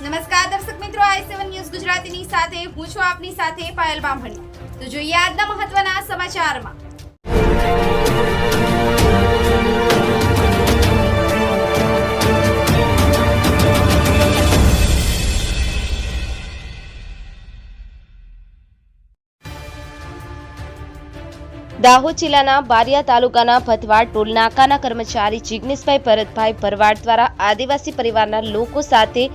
નમસ્કાર દર્શક મિત્રો, આઈ સેવન ન્યૂઝ ગુજરાતીની સાથે, હું છું આપની સાથે પાયલ બામણી. તો જોઈએ આજના મહત્વના સમાચારમાં. દાહોદ જિલ્લાના બારિયા તાલુકાના ભથવાડ ટોલ નાકાના કર્મચારી જિગ્નેશભાઈ ભરતભાઈ ભરવાડ દ્વારા આદિવાસી પરિવારના લોકો સાથે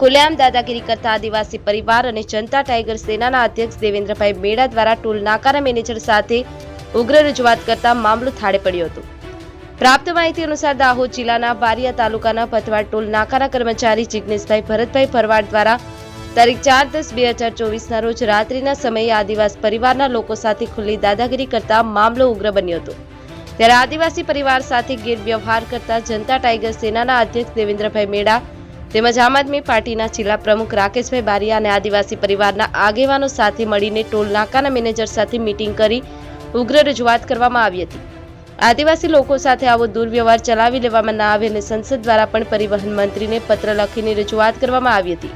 ખુલ્લેઆમ દાદાગીરી કરતા આદિવાસી પરિવાર અને જનતા ટાઈગર સેનાના અધ્યક્ષ દેવેન્દ્રભાઈ મેડા દ્વારા ટોલ નાકારા મેનેજર સાથે ઉગ્ર રજૂઆત કરતા મામલો થાળે પડ્યો હતો. પ્રાપ્ત માહિતી અનુસાર દાહોદ જિલ્લાના બારિયા તાલુકાના પથવાડ ટોલ નાકાના કર્મચારી જિગ્નેશભાઈ ભરતભાઈ ફરવાડ દ્વારા તારીખ ચાર દસ બે હજાર ચોવીસના રોજ રાત્રિના સમયે આદિવાસી પરિવારના લોકો સાથે ખુલ્લી દાદાગીરી કરતા મામલો ઉગ્ર બન્યો હતો. ત્યારે આદિવાસી પરિવાર સાથે ગેરવ્યવહાર કરતા જનતા ટાઈગર સેનાના અધ્યક્ષ દેવેન્દ્રભાઈ મેડા તેમજ આમ આદમી પાર્ટીના જિલ્લા પ્રમુખ રાકેશભાઈ બારિયા અને આદિવાસી પરિવારના આગેવાનો સાથે મળીને ટોલ નાકાના મેનેજર સાથે મીટિંગ કરી ઉગ્ર રજૂઆત કરવામાં આવી હતી. આદિવાસી લોકો સાથે આવો દુર્વ્યવહાર ચલાવી લેવામાં ના આવે અને સંસદ દ્વારા પણ પરિવહન મંત્રીને પત્ર લખીને રજૂઆત કરવામાં આવી હતી.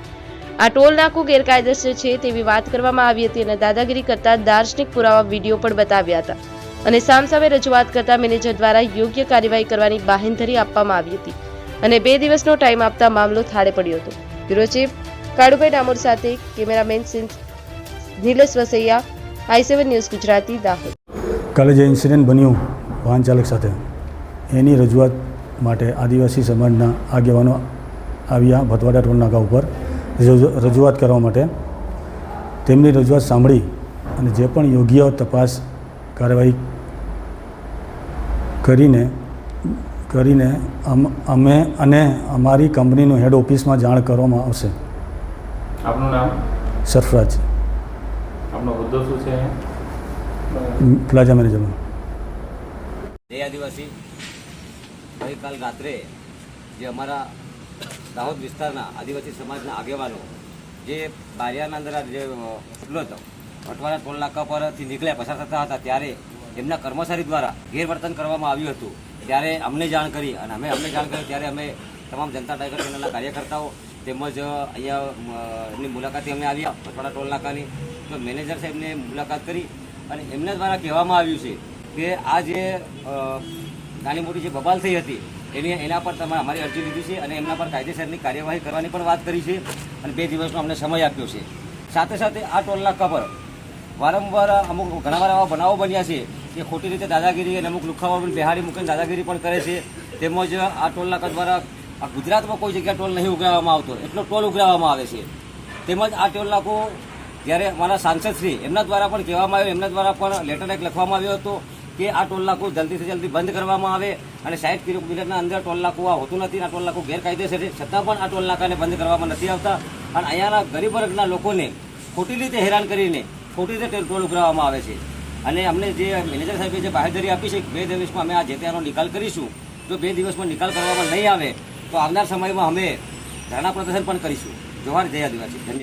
આ ટોલ નાકું ગેરકાયદેસર છે તેવી વાત કરવામાં આવી હતી અને દાદાગીરી કરતા દાર્શનિક પુરાવા વીડિયો પણ બતાવ્યા હતા. અને સામસામે રજૂઆત કરતા મેનેજર દ્વારા યોગ્ય કાર્યવાહી કરવાની બાહેંધરી આપવામાં આવી હતી. અને બે દિવસનો ટાઈમ આપતા મામલો થાળે પડ્યો હતો. બ્યુરો ચીફ કાળુભાઈ ડામોર સાથે cameraman since Nilesh Vasaiya, I seven news Gujarati, Dahod. કાલે જે ઇન્સિડન્ટ બન્યું વાહન ચાલક સાથે, એની રજૂઆત માટે આદિવાસી સમાજના આગેવાનો આવ્યા ભતવાડા ટોલ નાકા ઉપર. રજૂઆત કરવા માટે તેમની રજૂઆત સાંભળી અને જે પણ યોગ્ય તપાસ કાર્યવાહી કરીને કરીને અમ- અમે અને અમારી કંપનીનું હેડ ઓફિસમાં જાણ કરવામાં આવશે. આપનું નામ? સરફરાજ. આપનો હોદ્દો શું છે પ્લાઝા મેનેજરમાં જય આદિવાસી ગઈકાલ રાત્રે જે અમારા દાહોદ વિસ્તારના આદિવાસી સમાજના આગેવાનો જે બારિયાના અંદર આ જે હુમલો હતો અઠવાડિયા ટોલ નાકા પરથી નીકળ્યા પસાર થતા હતા ત્યારે એમના કર્મચારી દ્વારા ગેરવર્તન કરવામાં આવ્યું હતું. ત્યારે અમને જાણ કરી અને અમે અમને જાણ કરી ત્યારે અમે તમામ જનતા ટાઈગર ચેનલના કાર્યકર્તાઓ તેમજ અહીંયા એમની મુલાકાતે અમે આવ્યા અટવાડા ટોલ નાકાની. તો મેનેજર સાહેબને મુલાકાત કરી અને એમના દ્વારા કહેવામાં આવ્યું છે કે આ જે નાની મોટી જે બબાલ થઈ હતી, એની, એના પર તમારે અમારી અરજી લીધી છે અને એમના પર કાયદેસરની કાર્યવાહી કરવાની પણ વાત કરી છે અને બે દિવસનો અમને સમય આપ્યો છે. સાથે સાથે આ ટોલ નાકા પર વારંવાર અમુક ઘણા વાર આવા બનાવો બન્યા છે કે ખોટી રીતે દાદાગીરી અને અમુક લુખાવા પણ બિહારી મૂકીને દાદાગીરી પણ કરે છે. તેમજ આ ટોલ નાકા દ્વારા ગુજરાતમાં કોઈ જગ્યા ટોલ નહીં ઉઘરાવવામાં આવતો, એટલો ટોલ ઉઘરાવવામાં આવે છે. તેમજ આ ટોલ નાકો જ્યારે અમારા સાંસદશ્રી એમના દ્વારા પણ કહેવામાં આવ્યું, એમના દ્વારા પણ લેટર એક લખવામાં આવ્યો હતો કે આ ટોલ નાકું જલ્દીથી જલ્દી બંધ કરવામાં આવે અને સાઠ કિલોમીટરના અંદર ટોલ નાકું આ હોતું નથી આ ટોલ નાકું ગેરકાયદેસર છે. છતાં પણ આ ટોલ નાકાને બંધ કરવામાં નથી આવતા અને અહીંયાના ગરીબ વર્ગના લોકોને ખોટી રીતે હેરાન કરીને ખોટી રીતે ટોલ ઉઘરાવવામાં આવે છે. અને અમને જે મેનેજર સાહેબે જે બાહેધરી આપી છે બે દિવસમાં અમે આ જે નિકાલ કરીશું, જો બે દિવસમાં નિકાલ કરવામાં નહીં આવે, તો આવનાર સમયમાં અમે ધરણા પ્રદર્શન પણ કરીશું. જોહાર જય આદિવાસી. ધન્યવાદ.